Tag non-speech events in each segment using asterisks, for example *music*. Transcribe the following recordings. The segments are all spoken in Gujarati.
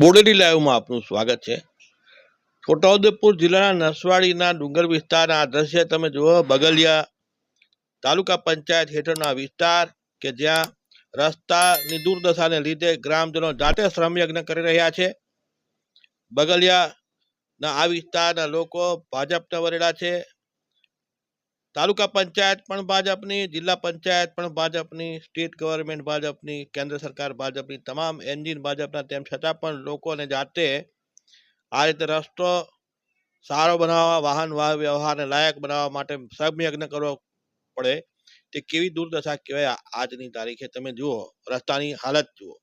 બોડેલી લાઈવમાં આપનું સ્વાગત છે. છોટાઉદેપુર જિલ્લાના નસવાડીના ડુંગર વિસ્તારના દ્રશ્ય તમે જુઓ, બગલિયા તાલુકા પંચાયત હેઠળના વિસ્તાર કે જ્યાં રસ્તાની દુર્દશાને લીધે ગ્રામજનો જાતે શ્રમયજ્ઞ કરી રહ્યા છે. બગલિયાના આ વિસ્તારના લોકો ભાજપના વરેલા છે. તાલુકા પંચાયત પણ ભાજપની, જિલ્લા પંચાયત પણ ભાજપની, સ્ટેટ ગવર્મેન્ટ ભાજપની, કેન્દ્ર સરકાર ભાજપની, તમામ એન્જિન ભાજપના તેમ છતાં પણ લોકોને જાતે આ રીતે રસ્તો સારો બનાવવા, વાહન વાહ વ્યવહારને લાયક બનાવવા માટે શ્રમયજ્ઞ કરવો પડે. તે કેવી દુર્દશા કહેવાય આજની તારીખે તમે જુઓ, રસ્તાની હાલત જુઓ.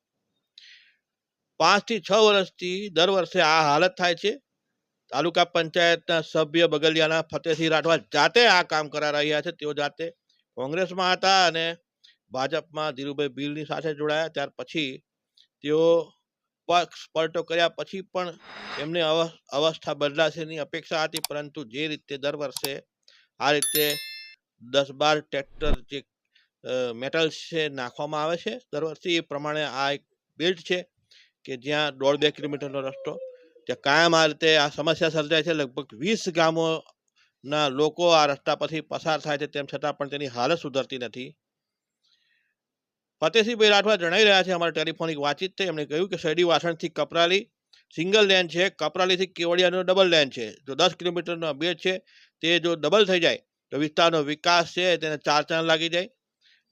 પાંચથી છ વર્ષથી દર વર્ષે આ હાલત થાય છે. તાલુકા પંચાયતના સભ્ય બગલિયાના ફતેહસિંહ રાઠવા જાતે આ કામ કરા રહ્યા છે. તેઓ જાતે કોંગ્રેસમાં હતા અને ભાજપમાં ધીરુભાઈ ભીલની સાથે જોડાયા. ત્યાર પછી તેઓ પક્ષ પલટો કર્યા. પછી પણ એમને અવ- અવસ્થા બદલાશેની અપેક્ષા હતી, પરંતુ જે રીતે દર વર્ષે આ રીતે દસ બાર ટ્રેક્ટર જે મેટલ છે નાખવામાં આવે છે, દર વર્ષે એ પ્રમાણે આ એક બેલ્ટ છે કે જ્યાં દોઢ બે કિલોમીટરનો રસ્તો ત્યાં કાયમ આ રીતે આ સમસ્યા સર્જાય છે. લગભગ વીસ ગામોના લોકો આ રસ્તા પરથી પસાર થાય છે. તેમ છતાં પણ તેની હાલત સુધરતી નથી. ફતેહસિંહભાઈ રાઠવા જણાવી રહ્યા છે. અમારા ટેલિફોનિક વાતચીત થઈ. એમણે કહ્યું કે શેરડી વાસણથી કપરાલી સિંગલ લેન છે. કપરાલીથી કેવડિયાનો ડબલ લેન છે. જો દસ કિલોમીટરનો બેટ છે, તે જો ડબલ થઈ જાય, તો વિસ્તારનો વિકાસ છે. તેને ચાર ચાંદ લાગી જાય.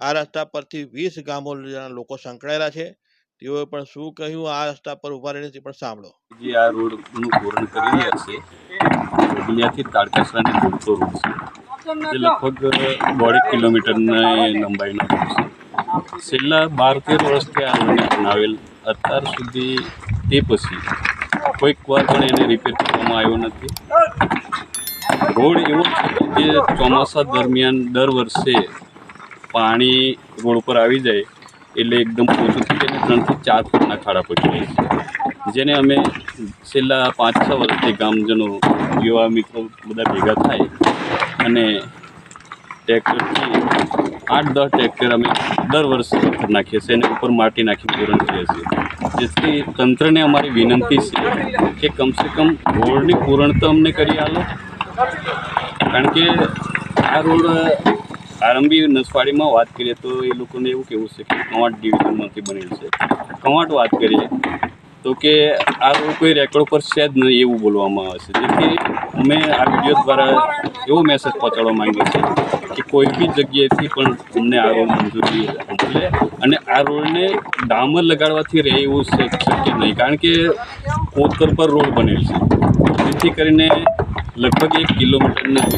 આ રસ્તા પરથી વીસ ગામોના લોકો સંકળાયેલા છે. તેઓએ પણ શું કહ્યું? આ રસ્તા પર ઊભા રહીને પણ સાંભળો. જે આ રોડનું પૂરણ કરી રહ્યા છે બગલિયાથી તારકાસરાને જોડતો રોડ છે. જે લગભગ દોઢેક કિલોમીટરની લંબાઈનો રોડ છે. છેલ્લા બાર તેર વર્ષથી આ રોડને બનાવેલ, અત્યાર સુધી તે પછી કોઈક વાર પણ એને રિપેર કરવામાં આવ્યો નથી. રોડ એવો છે કે ચોમાસા દરમિયાન દર વર્ષે પાણી રોડ પર આવી જાય એટલે એકદમ ઓછું થઈ જાય ત્રણથી ચાર ફૂટના ખાડા પડી જાય છે. જેને અમે છેલ્લા પાંચ, છ વર્ષથી ગામજનો, યુવા મિત્રો બધા ભેગા થાય અને ટ્રેક્ટરથી આઠ, દસ ટ્રેક્ટર અમે દર વર્ષે પથ્થર નાખીએ છીએ અને ઉપર માટી નાખી પૂરણ કરીએ છીએ. જેથી તંત્રને અમારી વિનંતી છે કે કમસે કમ રોડની તો અમને કરી આલો. કારણ કે આ રોડ આરંભી નસવાડીમાં વાત કરીએ તો એ લોકોને એવું કહેવું છે કે કવાંટ ડિવિઝનમાંથી બનેલ છે. કવાંટ વાત કરીએ તો કે આ કોઈ રેકોર્ડ પર છે જ નહીં એવું બોલવામાં આવે છે. જેથી અમે આ વીડિયો દ્વારા એવો મેસેજ પહોંચાડવા માંગીએ છીએ કે કોઈ બી જગ્યાએથી પણ અમને આ રોલ મંજૂરી મળે અને આ રોડને ડામર લગાડવાથી રહે એવું શક્ય નહીં. કારણ કે કોતર પર રોડ બનેલ છે. જેથી કરીને લગભગ એક કિલોમીટરના જે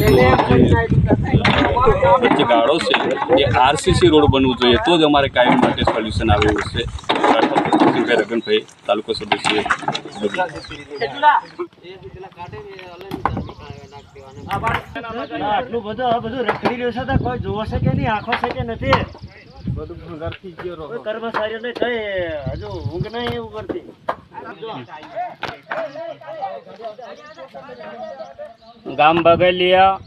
વચ્ચે ગાળો છે એ આરસીસી રોડ બનવું જોઈએ તો જ અમારે કાયમ માટે સોલ્યુશન આવેલું છે. રાઠોડ રગનભાઈ તાલુકો સદસ્ય. આટલું બધું આ બધું રખડી રહ્યું છે તો કોઈ જોવો છે કે નહીં આંખો છે કે નથી? કર્મચારીઓને કઈ હજુ ઊંઘ નહીં એવું કરતી. ગામ બગલિયા.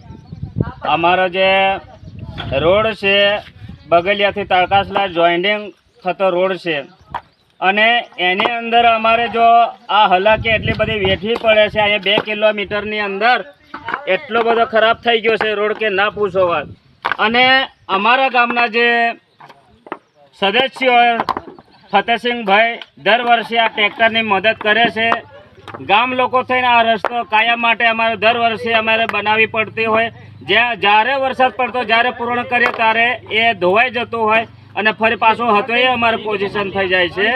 અમારો જે રોડ છે, બગલિયાથી તળકાસલા જોઈન્ડિંગ થતો રોડ છે. અને એની અંદર અમારે જો આ હલાકી એટલી બધી વેઠવી પડે છે, અહીંયા બે કિલોમીટરની અંદર, એટલો બધો ખરાબ થઈ ગયો છે રોડ કે ના પૂછો વાત. અને અમારા ગામના જે સદસ્યો ફતેહસિંહભાઈ દર વર્ષે આ ટ્રેક્ટરની મદદ કરે છે. ગામ લોકો થઈને આ રસ્તો કાયમ માટે અમારે દર વર્ષે અમારે બનાવવી પડતી હોય. જ્યાં જ્યારે વરસાદ પડતો, જ્યારે પૂર્ણ કરીએ ત્યારે એ ધોવાઈ જતું હોય અને ફરી પાછું હતો એ અમારે પોઝિશન થઈ જાય છે.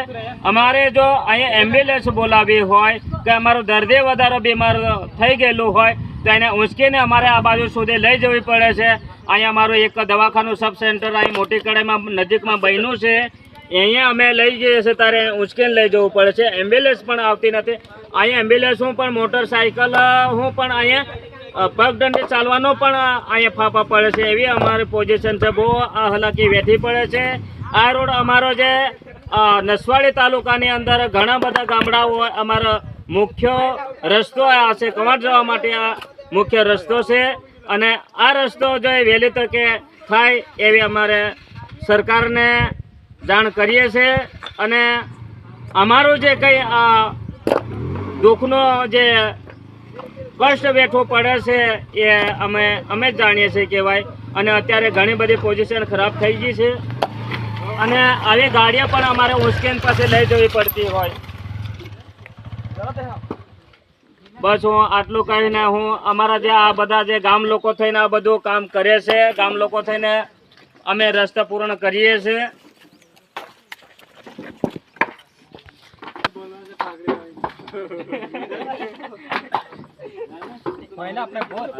અમારે જો અહીંયા એમ્બ્યુલન્સ બોલાવવી હોય કે અમારું દર્દી વધારો બીમાર થઈ ગયેલું હોય, તો એને ઉંચકીને અમારે આ બાજુ સુધી લઈ જવી પડે છે. અહીંયા અમારું એક દવાખાનું સબ સેન્ટર અહીં મોટી કડાઈમાં નજીકમાં બન્યું છે. અહીંયા અમે લઈ જઈએ છીએ ત્યારે ઉંચકીને લઈ જવું પડે છે. એમ્બ્યુલન્સ પણ આવતી નથી. અહીંયા એમ્બ્યુલન્સ હું પણ મોટરસાઇકલ હું પણ અહીંયા પગદંડી ચાલવાનો પણ અહીંયા ફાફા પડે છે. એવી અમારી પોઝિશન છે. બહુ હાલાકી વેઠી પડે છે. આ રોડ અમારો જે નસવાડી તાલુકાની અંદર ઘણા બધા ગામડાઓ અમારો મુખ્ય રસ્તો આ છે. કવાંટ જવા માટે આ મુખ્ય રસ્તો છે. અને આ રસ્તો જો વહેલી તકે થાય એવી અમારે સરકારને જાણ કરીએ છીએ અને અમારું જે કંઈ આ દુઃખનો જે કષ્ટ વેઠવો પડે છે એ અમે અમે જ જાણીએ છીએ કહેવાય. અને અત્યારે ઘણી બધી પોઝિશન ખરાબ થઈ ગઈ છે. અને આવી ગાડીઓ પણ અમારે ઉશ્કેન પાસે લઈ જવી પડતી હોય. બસ હું આટલું કહીને હું અમારા જે આ બધા જે ગામ લોકો થઈને આ બધું કામ કરે છે, ગામ લોકો થઈને અમે રસ્તા પૂર્ણ કરીએ છીએ. *laughs* *laughs* મહિલા આપણે બોલ.